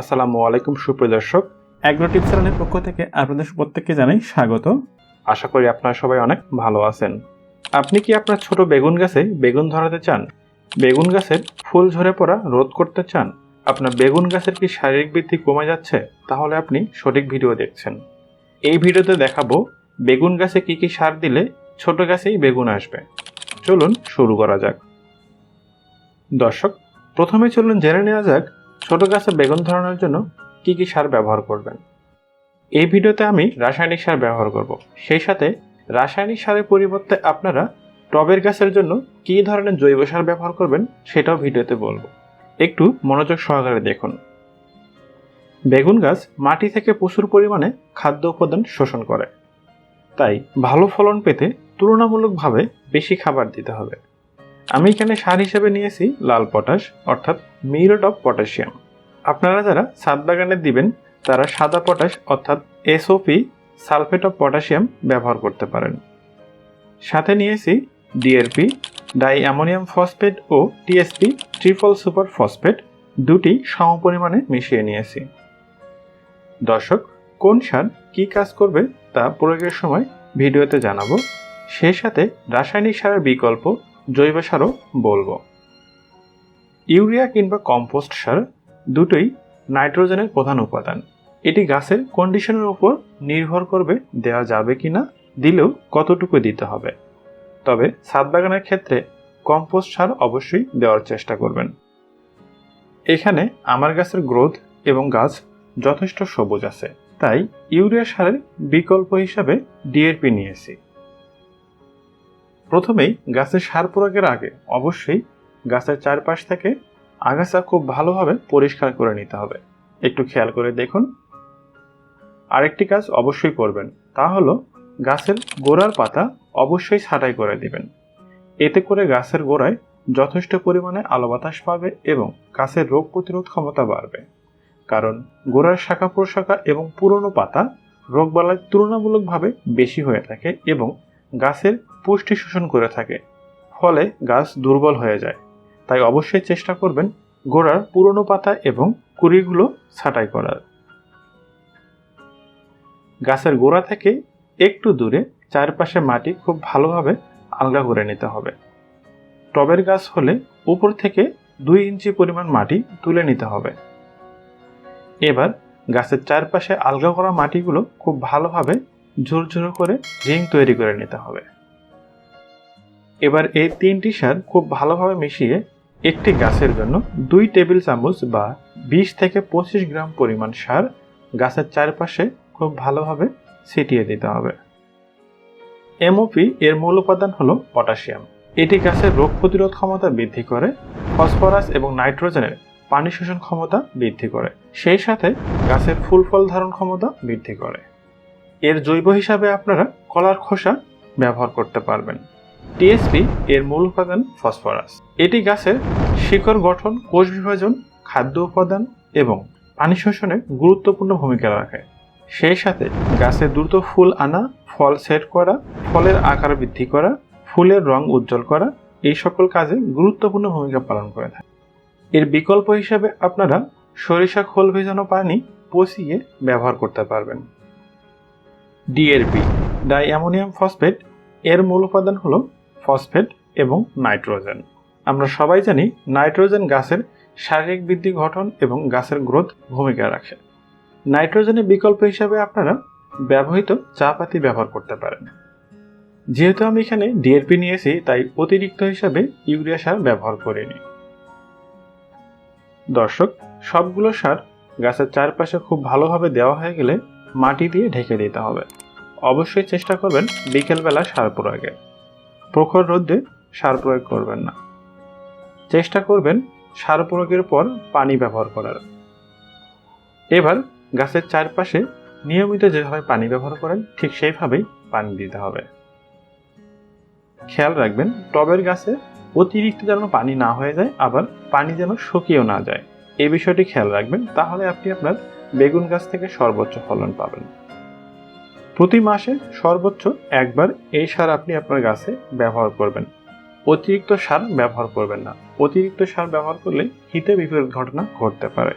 আসসালামু আলাইকুম সুপ্রিয় দর্শক। অ্যাগ্রো টিপস চ্যানেলের পক্ষ থেকে আপনাদের প্রত্যেককে জানাই স্বাগত। আশা করি আপনারা সবাই অনেক ভালো আছেন। আপনি কি আপনার ছোট বেগুন গাছে বেগুন ধরাতে চান? বেগুন গাছের ফুল ঝরে পড়া রোধ করতে চান? আপনার বেগুন গাছের কি শারীরিক বৃদ্ধি কমে যাচ্ছে? তাহলে আপনি সঠিক ভিডিও দেখছেন। এই ভিডিওতে দেখাবো বেগুন গাছে কি কি সার দিলে ছোট গাছেই বেগুন আসবে। চলুন শুরু করা যাক। দর্শক প্রথমে চলুন জেনে নেওয়া যাক ছোট গাছে বেগুন ধরানোর জন্য কি কি সার ব্যবহার করবেন? এই ভিডিওতে আমি রাসায়নিক সার ব্যবহার করব। সেই সাথে রাসায়নিক সারের পরিবর্তে আপনারা টবের গাছের জন্য কী ধরনের জৈব সার ব্যবহার করবেন সেটাও ভিডিওতে বলব। একটু মনোযোগ সহকারে দেখুন। বেগুন গাছ মাটি থেকে প্রচুর পরিমাণে খাদ্য উপাদান শোষণ করে। তাই ভালো ফলন পেতে তুলনামূলকভাবে বেশি খাবার দিতে হবে। আমি এখানে সার হিসেবে নিয়েছি লাল পটাশ, অর্থাৎ মিরট অফ পটাশিয়াম। আপনারা যারা ছাদ বাগানে দিবেন, তারা সাদা পটাশ, অর্থাৎ এসওপি সালফেট অফ পটাশিয়াম ব্যবহার করতে পারেন। সাথে নিয়েছি ডিএরপি ডাই অ্যামোনিয়াম ফসফেট ও টিএসপি ট্রিপল সুপার ফসফেট দুটি সমপরিমাণে মিশিয়ে নিয়েছি। দর্শক, কোন সার কী কাজ করবে তা প্রয়োগের সময় ভিডিওতে জানাব। সেই সাথে রাসায়নিক সারের বিকল্প জৈব সারও বলব। ইউরিয়া কিংবা কম্পোস্ট সার দুটোই নাইট্রোজেনের প্রধান উপাদান। এটি গাছের কন্ডিশনের উপর নির্ভর করবে দেওয়া যাবে কি না দিলেও কতটুকু দিতে হবে। তবে ছাদ বাগানের ক্ষেত্রে কম্পোস্ট সার অবশ্যই দেওয়ার চেষ্টা করবেন। এখানে আমার গাছের গ্রোথ এবং গাছ যথেষ্ট সবুজ আছে, তাই ইউরিয়া সারের বিকল্প হিসাবে ডিএরপি নিয়েছি। প্রথমেই গাছের সার প্রয়োগের আগে অবশ্যই গাছের চারপাশ থেকে আগাছা খুব ভালোভাবে পরিষ্কার করে নিতে হবে। একটু খেয়াল করে দেখুন। আরেকটি কাজ অবশ্যই করবেন, তা হলো গাছের গোড়ার পাতা অবশ্যই ছাঁটাই করে দিবেন। এতে করে গাছের গোড়ায় যথেষ্ট পরিমাণে আলো বাতাস পাবে এবং গাছের রোগ প্রতিরোধ ক্ষমতা বাড়বে। কারণ গোড়ার শাখা প্রশাখা এবং পুরনো পাতা রোগবালাই তুলনামূলকভাবে বেশি হয়ে থাকে এবং গাছের পুষ্টি শোষণ করে থাকে, ফলে গাছ দুর্বল হয়ে যায়। তাই অবশ্যই চেষ্টা করবেন গোড়ার পুরনো পাতা এবং কুড়িগুলো ছাঁটাই করার। গাছের গোড়া থেকে একটু দূরে চারপাশে মাটি খুব ভালোভাবে আলগা করে নিতে হবে। টবের গাছ হলে উপর থেকে দুই ইঞ্চি পরিমাণ মাটি তুলে নিতে হবে। এবার গাছের চারপাশে আলগা করা মাটিগুলো খুব ভালোভাবে ঝুরঝুরো করে রিং তৈরি করে নিতে হবে। এবার এই তিনটি সার খুব ভালোভাবে মিশিয়ে একটি গাছের জন্য দুই টেবিল চামচ বা বিশ থেকে পঁচিশ গ্রাম পরিমাণ সার গাছের চারপাশে খুব ভালোভাবে ছিটিয়ে দিতে হবে। এমওপি এর মূল উপাদান হলো পটাশিয়াম। এটি গাছের রোগ প্রতিরোধ ক্ষমতা বৃদ্ধি করে, ফসফরাস এবং নাইট্রোজেনের পানি শোষণ ক্ষমতা বৃদ্ধি করে, সেই সাথে গাছের ফুল ফল ধারণ ক্ষমতা বৃদ্ধি করে। এর জৈব হিসাবে আপনারা কলার খোসা ব্যবহার করতে পারবেন। টিএসপি এর মূল উপাদান ফসফরাস। এটি গাছের শিকড় গঠন, কোষ বিভাজন, খাদ্য উপাদান এবং পানি শোষণে গুরুত্বপূর্ণ ভূমিকা রাখে। সেই সাথে গাছে দ্রুত ফুল আনা, ফল সেট করা, ফলের আকার বৃদ্ধি করা, ফুলের রং উজ্জ্বল করা, এই সকল কাজে গুরুত্বপূর্ণ ভূমিকা পালন করে থাকে। এর বিকল্প হিসাবে আপনারা সরিষা খোল ভেজানো পানি পচিয়ে ব্যবহার করতে পারবেন। ডিএরপি ডাই অ্যামোনিয়াম ফসফেট, এর মূল উপাদান হলো ফসফেট এবং নাইট্রোজেন। আমরা সবাই জানি নাইট্রোজেন গাছের শারীরিক বৃদ্ধি গঠন এবং গাছের গ্রোথ ভূমিকা রাখে। নাইট্রোজেনের বিকল্প হিসাবে আপনারা ব্যবহৃত চা পাতি ব্যবহার করতে পারেন। যেহেতু আমি এখানে ডিএরপি নিয়েছি, তাই অতিরিক্ত হিসাবে ইউরিয়া সার ব্যবহার করিনি দর্শক, সবগুলো সার গাছের চারপাশে খুব ভালোভাবে দেওয়া হয়ে গেলে মাটি দিয়ে ঢেকে দিতে হবে। অবশ্যই চেষ্টা করবেন বিকেলবেলা সার প্রয়োগে প্রখর রোদে সার প্রয়োগ করবেন না। চেষ্টা করবেন সার প্রয়োগের পর পানি ব্যবহার করার। এবার গাছের চারপাশে নিয়মিত যেভাবে পানি ব্যবহার করেন, ঠিক সেইভাবেই পানি দিতে হবে। খেয়াল রাখবেন, টবের গাছে অতিরিক্ত যেন পানি না হয়ে যায়, আবার পানি যেন শুকিয়েও না যায়। এই বিষয়টি খেয়াল রাখবেন, তাহলে আপনি আপনার বেগুন গাছ থেকে সর্বোচ্চ ফলন পাবেন। প্রতি মাসে সর্বোচ্চ একবার এই সার আপনি আপনার গাছে ব্যবহার করবেন। অতিরিক্ত সার ব্যবহার করবেন না। অতিরিক্ত সার ব্যবহার করলে হিতে বিপরীত ঘটনা ঘটতে পারে।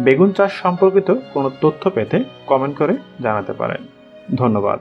বেগুন চাষ সম্পর্কিত কোনো তথ্য পেতে কমেন্ট করে জানাতে পারেন। ধন্যবাদ।